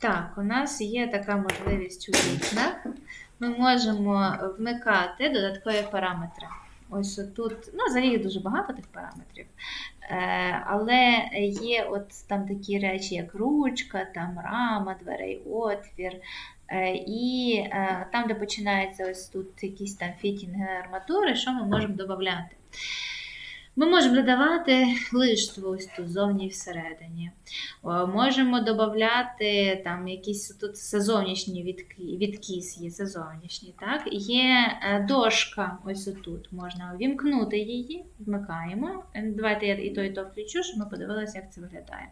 Так, у нас є така можливість у вікнах. Ми можемо вмикати додаткові параметри. Ось тут, ну, взагалі дуже багато тих параметрів. Е, але є от там такі речі, як ручка, там рама, дверей, отвір. Е, і е, там, де починається ось тут якісь там фітінги арматури, що ми можемо додати? Ми можемо додавати лиштву ось тут зовні і всередині. Можемо додати там якісь тут це зовнішні відки- відкіс є, це зовнішні. Так? Є е, дошка, ось отут. Можна увімкнути її, вмикаємо. Е, Давайте я і то, і то включу, щоб ми подивилися, як це виглядає.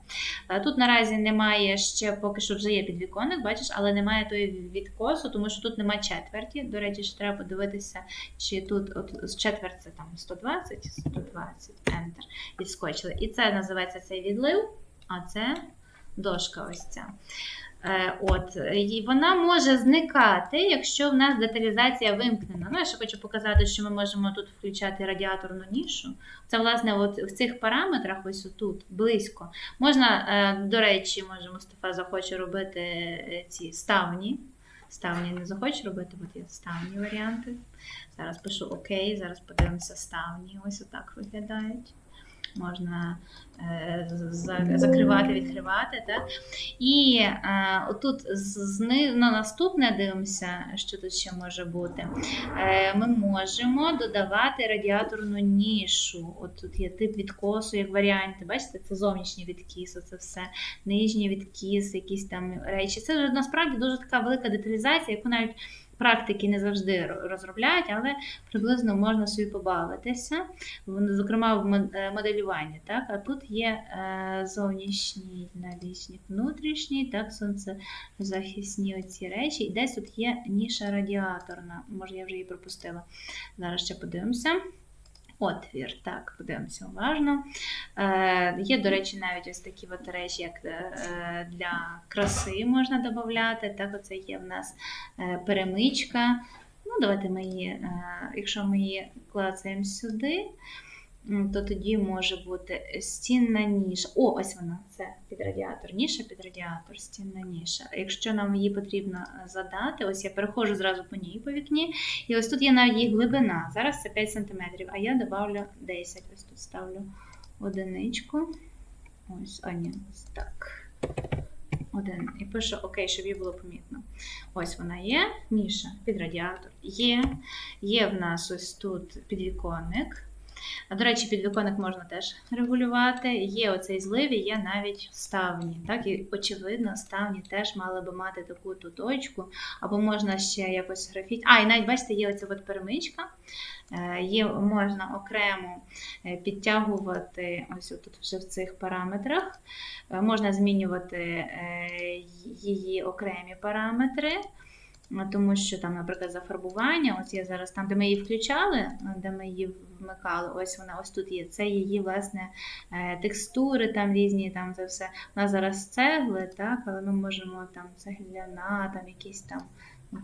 Е, Тут наразі немає ще, поки що вже є підвіконник, бачиш, але немає тої відкосу, тому що тут немає четверті. До речі, ще треба подивитися, чи тут от четверть це там 120, 120, Enter, відскочили. І це називається цей відлив, а це дошка ось ця. Е, От, і вона може зникати, якщо в нас деталізація вимкнена. Ну, я ще хочу показати, що ми можемо тут включати радіаторну нішу. Це, власне, от в цих параметрах, ось тут, близько. Можна, е, до речі, може, Мустафа захоче робити е, ці ставні. Ставні не захочу робити, от є ставні варіанти. Зараз пишу ОК, зараз подивимося ставні. Ось отак виглядають. Можна е, закривати, відкривати. Так? І е, отут на наступне дивимося, що тут ще може бути. Е, ми можемо додавати радіаторну нішу. От тут є тип відкосу, як варіанти. Бачите, це зовнішній відкіс, це все нижній відкіс, якісь там речі. Це насправді дуже така велика деталізація, яку навіть практики не завжди розробляють, але приблизно можна собі побавитися. Зокрема, в е, моделюванні. Так? А тут є е, зовнішній налічник, внутрішній, так, сонцезахисні оці речі. І десь тут є ніша радіаторна. Може, я вже її пропустила. Зараз ще подивимося. Отвір, так, подивимося уважно. Е, є, до речі, навіть ось такі от речі, як е, для краси можна додати. Так, оце є в нас е, перемичка. Ну, давайте ми її, е, якщо ми її клацаємо сюди, то тоді може бути стінна ніша. О, ось вона, це під радіатор. Ніша під радіатор, стінна ніша. Якщо нам її потрібно е, задати, ось я переходжу зразу по ній по вікні. І ось тут є навіть її глибина. Зараз це 5 см, а я добавлю 10. Ось тут ставлю одиничку. Ось, а ні, ось так. Один. І пишу ОК, щоб її було помітно. Ось вона є, ніша під радіатор. Є. Є в нас ось тут підвіконник. А, до речі, підвіконник можна теж регулювати. Є оцей злив, і є навіть ставні. Так? І очевидно, ставні теж мали би мати таку ту точку. Або можна ще якось графіт. А, і навіть бачите, є оця от перемичка. Е, Є, можна окремо е, підтягувати ось тут вже в цих параметрах. Е, Можна змінювати її окремі параметри. Тому що там, наприклад, зафарбування, ось я зараз там, де ми її включали, е, де ми її вмикали, ось вона ось тут є. Це її власне е, текстури, там різні, там це все. Нас зараз цегли, так, але ми можемо там цегляна, там якісь там.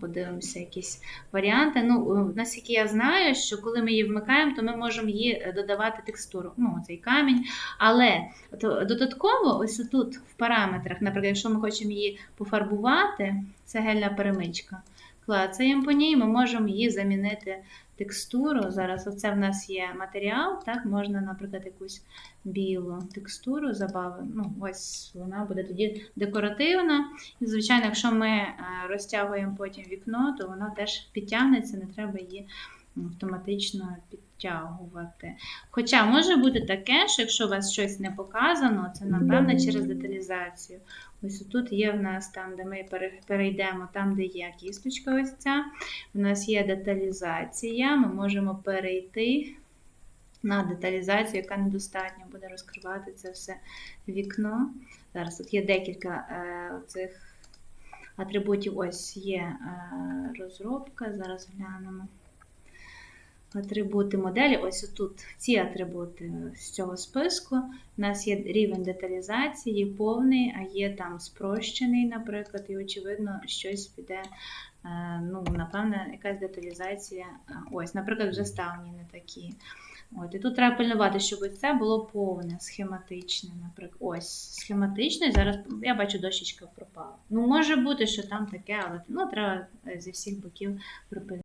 Подивимося якісь варіанти. Ну, е, наскільки я знаю, що коли ми її вмикаємо, то ми можемо її е, додавати текстуру. Ну, цей камінь. Але е, додатково, ось тут в параметрах, наприклад, якщо ми хочемо її пофарбувати, це гельна перемичка. Клацаємо по ній, ми можемо її замінити текстуру. Зараз оце в нас є матеріал, так, можна, наприклад, якусь білу текстуру забавити. Ну, ось вона буде тоді декоративна. І, звичайно, якщо ми е, розтягуємо потім вікно, то вона теж підтягнеться, не треба її автоматично підтягувати. Хоча може бути таке, що якщо у вас щось не показано, це напевно через деталізацію. Ось тут є в нас там, де ми перейдемо, там, де є кісточка, ось ця. У нас є деталізація, ми можемо перейти на деталізацію, яка недостатньо буде розкривати це все вікно. Зараз тут є декілька е, цих атрибутів. Ось є е, розробка, зараз глянемо. Атрибути моделі, ось тут ці атрибути з цього списку. У нас є рівень деталізації повний, а є там спрощений, наприклад, і очевидно, щось піде, е, ну, напевне, якась деталізація. е, Ось, наприклад, вже ставні не такі. От, і тут треба пильнувати, щоб це було повне, схематичне, наприклад. Ось, схематичне. Зараз я бачу дощечка про- попало. Ну, може бути, що там таке, але ну, треба е, зі всіх боків припинити.